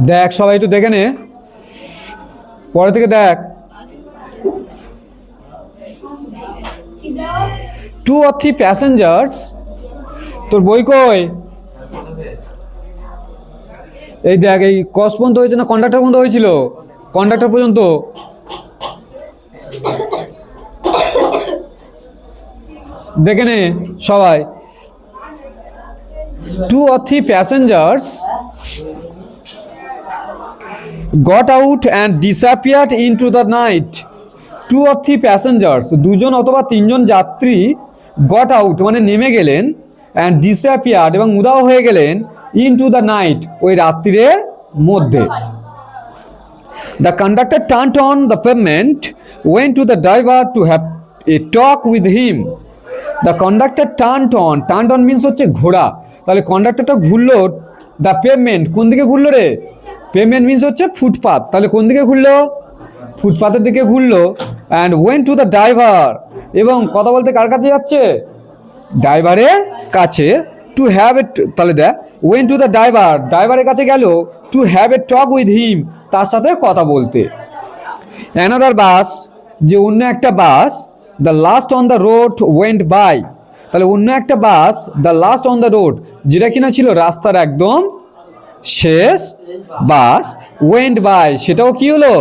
দেখ সবাই একটু দেখে নে। পরে থেকে দেখ। টু অর থ্রি প্যাসেঞ্জার্স তোর বই কই? এই দেখ, এই কস পর্যন্ত হয়েছে না কন্ডাক্টর পর্যন্ত হয়েছিল? কন্ডাক্টর পর্যন্ত। দেখে নে সবাই। Two or three passengers got out and disappeared into the night two or three passengers দুজন অথবা তিনজন যাত্রী গট আউট মানে নেমে গেলেন অ্যান্ড ডিসঅ্যাপিয়ার্ড এবং উদাও হয়ে গেলেন ইন টু দ্য নাইট ওই রাত্রিরের মধ্যে। The conductor turn on the pavement went to the driver to have a talk with him the conductor turn on turn on means হচ্ছে ঘোড়া। তাহলে কন্ডাক্টরটা ঘুরলো দ্য পেমেন্ট কোন দিকে ঘুরলো রে? পেমেন্ট মিনস হচ্ছে ফুটপাথ তাহলে কোন দিকে ঘুরলো? ফুটপাথের দিকে ঘুরলো। And went to the driver এবং কথা বলতে কার কাছে যাচ্ছে? ড্রাইভারের কাছে। টু হ্যাভ এ তাহলে দেখ ওয়েন টু দ্য ড্রাইভার ড্রাইভারের কাছে গেল। To have a talk with him তার সাথে কথা বলতে। অ্যানাদার বাস যে অন্য একটা bus the last on the road went by তাহলে অন্য একটা bus the last on the road যেটা কিনা ছিল রাস্তার একদম শেষ বাস ওয়েন্ট বাই সেটাও কি হলো?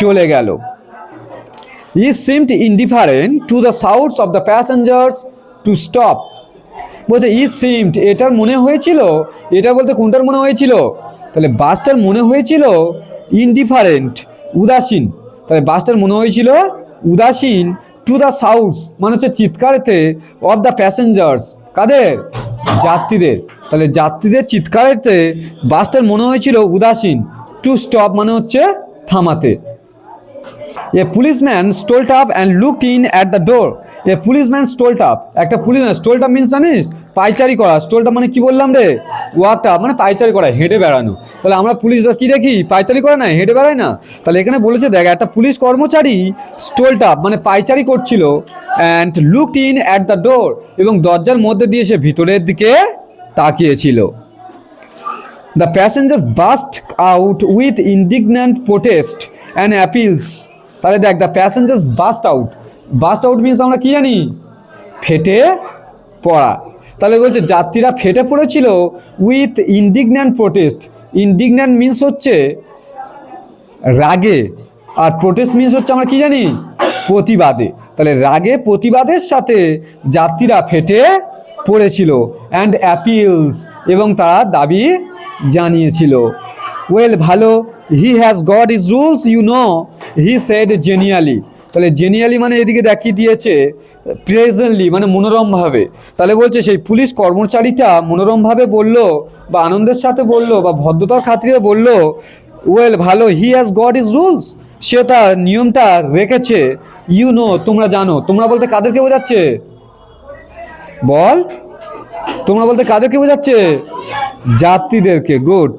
চলে গেল। He seemed indifferent to the shouts of the passengers to stop বলছে ই সিমড এটার মনে হয়েছিল? এটা বলতে কোনটার মনে হয়েছিল? তাহলে বাসটার মনে হয়েছিল ইনডিফারেন্ট উদাসীন। তাহলে বাসটার মনে হয়েছিল উদাসীন টু দ্য সাউথস মানে হচ্ছে চিৎকারেতে অফ দ্য প্যাসেঞ্জার্স কাদের? যাত্রীদের। তাহলে যাত্রীদের চিৎকারেতে বাসটার মনে হয়েছিল উদাসীন। টু স্টপ মানে হচ্ছে থামাতে। A policeman strolled up and look in at the door. A policeman strolled up একটা পুলিশ স্টোল্ট আপ মিনস জানিস? পাইচারি করা। স্টোল্ট মানে কি বললাম রে? ওয়াকটা মানে পাইচারি করা, হেঁটে বেড়ানো। তাহলে আমরা পুলিশরা কি দেখি? পাইচারি করে না হেঁটে বেড়ায় না? তাহলে এখানে বলেছে, দেখ, একটা পুলিশ কর্মচারী স্টোল্ট আপ মানে পাইচারি করছিল and looked in at the door এবং দরজার মধ্যে দিয়ে সে ভিতরের দিকে তাকিয়েছিল। The passengers burst out with indignant protest and appeals তাহলে দেখ the passengers burst out burst out means আমরা কি জানি? ফেটে পড়া। তাহলে বলছে, যাত্রীরা ফেটে পড়েছিল with indignant protest indignant means হচ্ছে রাগে। আর প্রোটেস্ট মিনস হচ্ছে আমরা কি জানি? প্রতিবাদে। তাহলে রাগে, প্রতিবাদের সাথে যাত্রীরা ফেটে পড়েছিল অ্যান্ড অ্যাপিলস এবং তারা দাবি জানিয়েছিল। ওয়েল ভালো। He has got his rules you know he said genially তাহলে জেনিয়ালি মানে এদিকে দেখিয়ে দিয়েছে? প্রেজেন্টলি মানে মনোরমভাবে। তাহলে বলছে সেই পুলিশ কর্মচারীটা মনোরমভাবে বলল বা আনন্দের সাথে বলল বা ভদ্রতার খাতিরে বলল ওয়েল ভালো he has got his rules সে তার নিয়মটা রেখেছে। ইউ নো তোমরা জানো। তোমরা বলতে কাদেরকে বোঝাচ্ছে? বল। তোমরা বলতে কাদেরকে বোঝাচ্ছে? যাত্রীদেরকে। গুড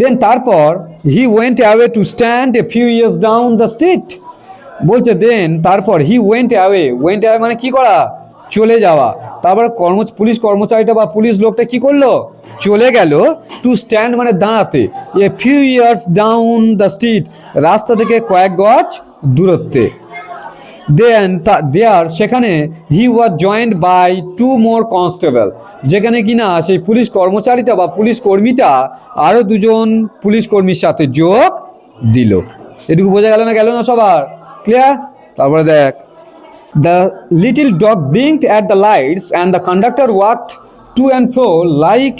দেন তারপর he went away to stand a few yards down the street বলছে দেন তারপর he went away went away মানে কি করা? চলে যাওয়া। তারপরে কর্ম পুলিশ কর্মচারীটা বা পুলিশ লোকটা কি করল? চলে গেল টু স্ট্যান্ড মানে দাঁড়াতে। A few yards down the street রাস্তা থেকে কয়েক গজ দূরত্বে। দেন দেয়ার সেখানে he was joined by two more constable যেখানে কিনা সেই পুলিশ কর্মচারীটা বা পুলিশ কর্মীটা আরও দুজন পুলিশ কর্মীর সাথে যোগ দিল। এটুকু বোঝা গেল না গেল না সবার? ক্লিয়ার তারপরে দেখ। The little dog blinked at the lights and the conductor walked to and fro like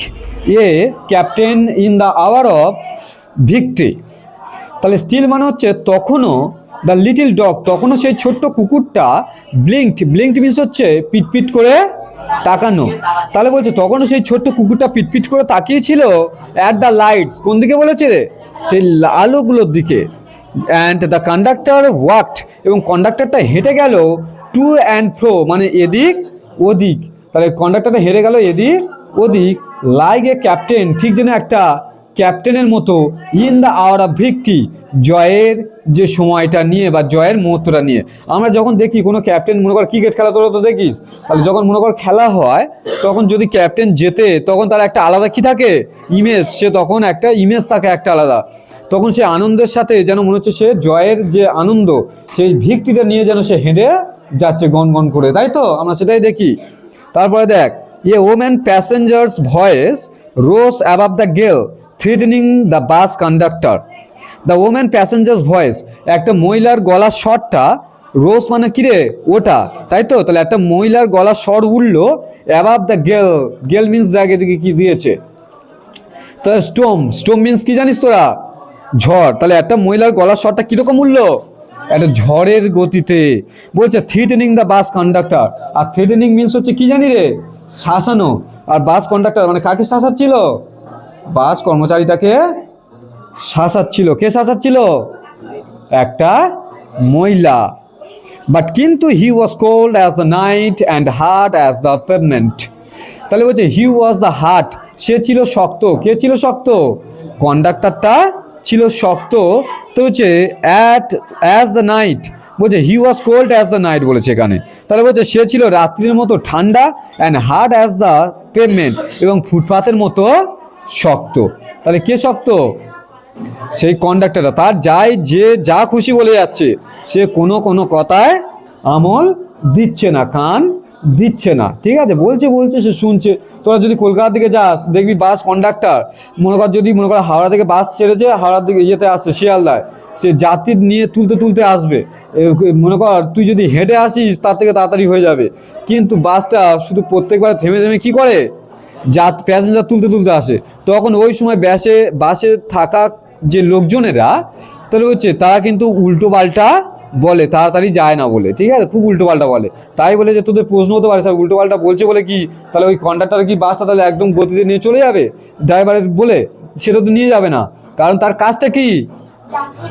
a captain in the hour of victory তাহলে স্টিল মানে হচ্ছে তখনও দ্য লিটিল ডগ তখনও সেই ছোট্ট কুকুরটা ব্লিঙ্কড ব্লিঙ্কড মিনস হচ্ছে পিটপিট করে তাকানো। তাহলে বলছে, তখনও সেই ছোট্ট কুকুরটা পিটপিট করে তাকিয়েছিল অ্যাট দ্য লাইটস কোন দিকে বলেছে রে? সেই আলোগুলোর দিকে। অ্যান্ড দ্য কন্ডাক্টর ওয়াকড এবং কন্ডাক্টরটা হেঁটে গেল টু অ্যান্ড ফ্রো মানে এদিক, ওদিক। তাহলে কন্ডাক্টরটা হেরে গেল এদিক, ওদিক। লাইক এ ক্যাপ্টেন ঠিক যেন একটা ক্যাপ্টেনের মতো in the hour of victory, জয়ের যে সময়টা নিয়ে বা জয়ের মুহূর্তটা নিয়ে। আমরা যখন দেখি কোনো ক্যাপ্টেন, মনে কর ক্রিকেট খেলা তোরা তো দেখিস, তাহলে যখন মনে কর খেলা হয়, তখন যদি ক্যাপ্টেন জেতে, তখন তার একটা আলাদা কি থাকে? ইমেজ, সে তখন একটা ইমেজ থাকে একটা আলাদা। তখন সে আনন্দের সাথে যেন মনে হচ্ছে সে জয়ের যে আনন্দ, সেই ভিক্তিটা নিয়ে যেন সে হেঁটে যাচ্ছে গন গন করে, তাই তো? আমরা সেটাই দেখি। তারপরে দেখ, a woman passenger's voice rose above the gale. Threatening the bus conductor the woman passenger's voice একটা মহিলার গলার স্বরটা, রোজ মানে কিরে ওটা, তাই তো? তাহলে একটা মহিলার গলার স্বর উঠল অ্যাবাভ দ্য গেল গেল মিন্স জায়গা দিকে কি দিয়েছে? তাহলে স্টোম স্টোম মিন্স কি জানিস তোরা? ঝড়। তাহলে একটা মহিলার গলার স্বরটা কীরকম উঠল? একটা ঝড়ের গতিতে। বলছে থ্রিটেনিং দ্য বাস কন্ডাক্টর আর থ্রিটেনিং মিন্স হচ্ছে কি জানি রে? শাসানো। আর বাস কন্ডাক্টর মানে কাকে শাসাচ্ছিল? বাস কর্মচারীটাকে শাসাচ্ছিল। কে শাসাচ্ছিল? একটা মহিলা। বাট কিন্তু he was cold as the night and hard as the pavement তাহলে বলছে হি ওয়াজ দ্য হার্ট সে ছিল শক্ত। কে ছিল শক্ত? কন্ডাক্টরটা ছিল শক্ত। তো হচ্ছে অ্যাট অ্যাজ দ্য নাইট বলছে he was cold as the night বলেছে এখানে। তাহলে বলছে, সে ছিল রাত্রির মতো ঠান্ডা and hard as the pavement এবং ফুটপাতের মতো শক্ত। তাহলে কে শক্ত? সেই কন্ডাক্টরটা তার যাই, যে যা খুশি বলে যাচ্ছে, সে কোনো কোনো কথায় আমল দিচ্ছে না, কান দিচ্ছে না। ঠিক আছে? বলছে বলছে, সে শুনছে। তোরা যদি কলকাতার দিকে যাস, দেখবি বাস কন্ডাক্টর মনে কর যদি, মনে কর হাওড়া থেকে বাস ছেড়েছে, হাওড়ার দিকে ইয়েতে আসছে শিয়ালদায়, সে যাত্রী নিয়ে তুলতে তুলতে আসবে। মনে কর তুই যদি হেঁটে আসিস, তার থেকে তাড়াতাড়ি হয়ে যাবে। কিন্তু বাসটা শুধু প্রত্যেকবার থেমে থেমে কি করে? যাত প্যাসেঞ্জার তুলতে তুলতে আসে। তখন ওই সময় ব্যাসে, বাসে থাকা যে লোকজনেরা, তাহলে হচ্ছে তারা কিন্তু উল্টো পাল্টা বলে, তাড়াতাড়ি যায় না বলে, ঠিক আছে? খুব উল্টো পাল্টা বলে। তাই বলে যে তোদের প্রশ্ন হতে পারে, স্যার, উল্টো পাল্টা বলছে বলে কি? তাহলে ওই কন্ডাক্টার কি বাসটা তাহলে একদম গতিতে নিয়ে চলে যাবে? ড্রাইভারের বলে? সেটা তো নিয়ে যাবে না। কারণ তার কাজটা কি?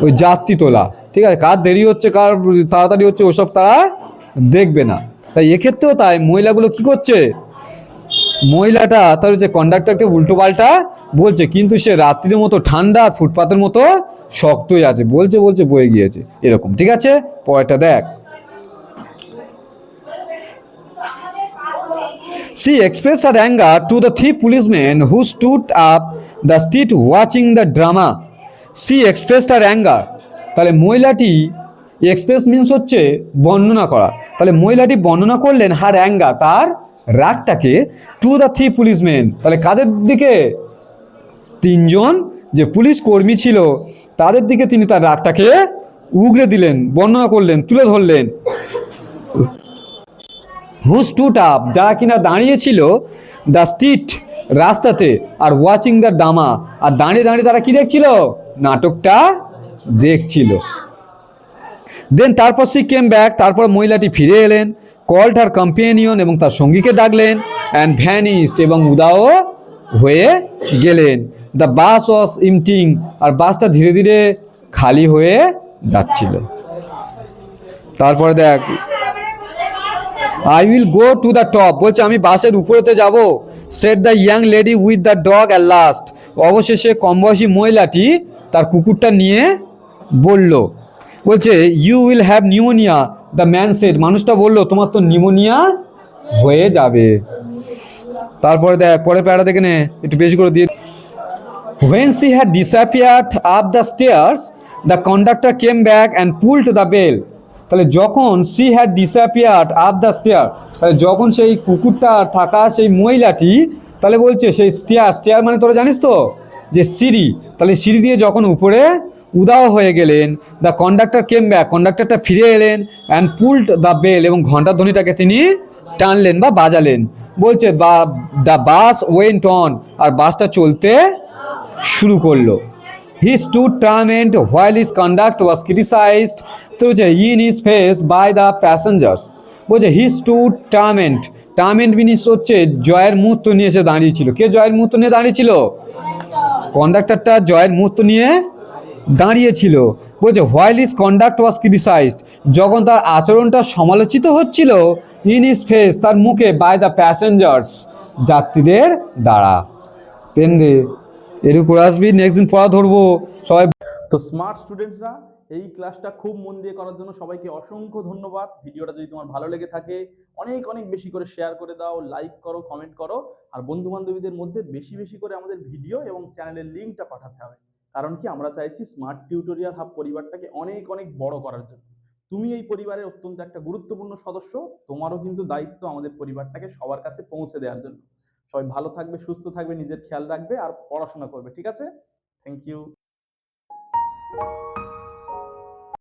ওই যাত্রী তোলা, ঠিক আছে? কার দেরি হচ্ছে, কার তাড়াতাড়ি হচ্ছে, ওসব তারা দেখবে না। তাই এক্ষেত্রেও তাই, মহিলাগুলো কি করছে? মহিলাটা, তার যে কন্ডাক্টরকে উল্টো পাল্টা বলছে, কিন্তু সে রাত্রির মতো ঠান্ডা, ফুটপাতের মতো শক্তই আছে, বলছে বলছে, বয়ে গিয়েছে এরকম, ঠিক আছে পরেরটা দেখ She expressed her anger to the three policemen who stood up the street watching the drama. She expressed her anger. তাহলে মহিলাটি এক্সপ্রেস মিন্স হচ্ছে বর্ণনা করা তাহলে মহিলাটি বর্ণনা করলেন হার অ্যাঙ্গা তার রাগটাকে টু দ্য থ্রি পুলিশমেন তাহলে কাদের দিকে? তিনজন যে পুলিশ কর্মী ছিল, তাদের দিকে তিনি তার রাগটাকে উগড়ে দিলেন, বর্ণনা করলেন, তুলে ধরলেন। হু স্টুট আপ যারা কিনা দাঁড়িয়েছিল দ্য স্ট্রিট রাস্তাতে আর ওয়াচিং দ্য ডামা আর দাঁড়িয়ে দাঁড়িয়ে তারা কি দেখছিল? নাটকটা দেখছিল। দেন তারপর সি কেম ব্যাক তারপর মহিলাটি ফিরে এলেন। কল্ড হার কম্পেনিয়ন এবং তার সঙ্গীকে ডাকলেন অ্যান্ড ভ্যানিস্ট এবং উদাও হয়ে গেলেন। দ্য বাস ওয়াস ইমটিং আর বাসটা ধীরে ধীরে খালি হয়ে যাচ্ছিল। তারপরে দেখ I will go to the top বলছে, আমি বাসের উপরেতে যাব। Said the young lady with the dog at last অবশেষে কম বয়সী মহিলাটি তার কুকুরটা নিয়ে বলল, বলছে you will have pneumonia the man said মানুষটা বলল তোমার তো নিউমোনিয়া হয়ে যাবে। তারপরে দেখ পরে প্যারা দেখে নে একটু বেশি করে দিয়ে When she had disappeared up the stairs, the conductor came back and pulled the bell তাহলে যখন she had disappeared up the stair তাহলে যখন সেই কুকুরটা থাকা সেই মহিলাটি তাহলে বলছে সেই স্টেয়ার স্টেয়ার মানে তোরা জানিস তো? যে সিঁড়ি। তাহলে সিঁড়ি দিয়ে যখন উপরে উদাও হয়ে গেলেন দ্য কন্ডাক্টর কেম ব্যাক কন্ডাক্টরটা ফিরে এলেন অ্যান্ড পুল্ড দ্য বেল এবং ঘণ্টার ধ্বনিটাকে তিনি টানলেন বা বাজালেন। বলছে, বা দ্য বাস ওয়েন্ট অন আর বাসটা চলতে শুরু করল। He stood torment while his conduct was criticised তো বলছে in his face by the passengers বলছে হি স্টুড টার্মেন্ট টার্মেন্ট মিনিস হচ্ছে, জয়ের মুহূর্ত নিয়ে এসে দাঁড়িয়েছিল। কে জয়ের মুহূর্ত নিয়ে দাঁড়িয়েছিল? কন্ডাক্টরটা জয়ের মুহূর্ত নিয়ে দাঁড়িয়েছিল। বলছে while his conduct was criticised যখন তার আচরণটা সমালোচিত হচ্ছিল ইন ইস ফেস তার মুখে বাই দ্য প্যাসেঞ্জার্স যাত্রীদের দ্বারা। পেন দে একটু আসবি নেক্সট দিন পড়া ধরবো। সবাই তো স্মার্ট স্টুডেন্টসরা এই ক্লাসটা খুব মন দিয়ে করার জন্য সবাইকে অসংখ্য ধন্যবাদ। ভিডিওটা যদি তোমার ভালো লেগে থাকে, অনেক অনেক বেশি করে শেয়ার করে দাও লাইক করো কমেন্ট করো, আর বন্ধু বান্ধবীদের মধ্যে বেশি বেশি করে আমাদের ভিডিও এবং চ্যানেলের লিঙ্কটা পাঠাতে হবে। কারণ কি আমরা চাইছি স্মার্ট টিউটোরিয়াল হাব পরিবারটাকে অনেক অনেক বড় করার জন্য। তুমি এই পরিবারের অত্যন্ত একটা গুরুত্বপূর্ণ সদস্য, তোমারও কিন্তু দায়িত্ব আমাদের পরিবারটাকে সবার কাছে পৌঁছে দেওয়ার জন্য। সবাই ভালো থাকবে, সুস্থ থাকবে, নিজের খেয়াল রাখবে আর পড়াশোনা করবে, ঠিক আছে? Thank you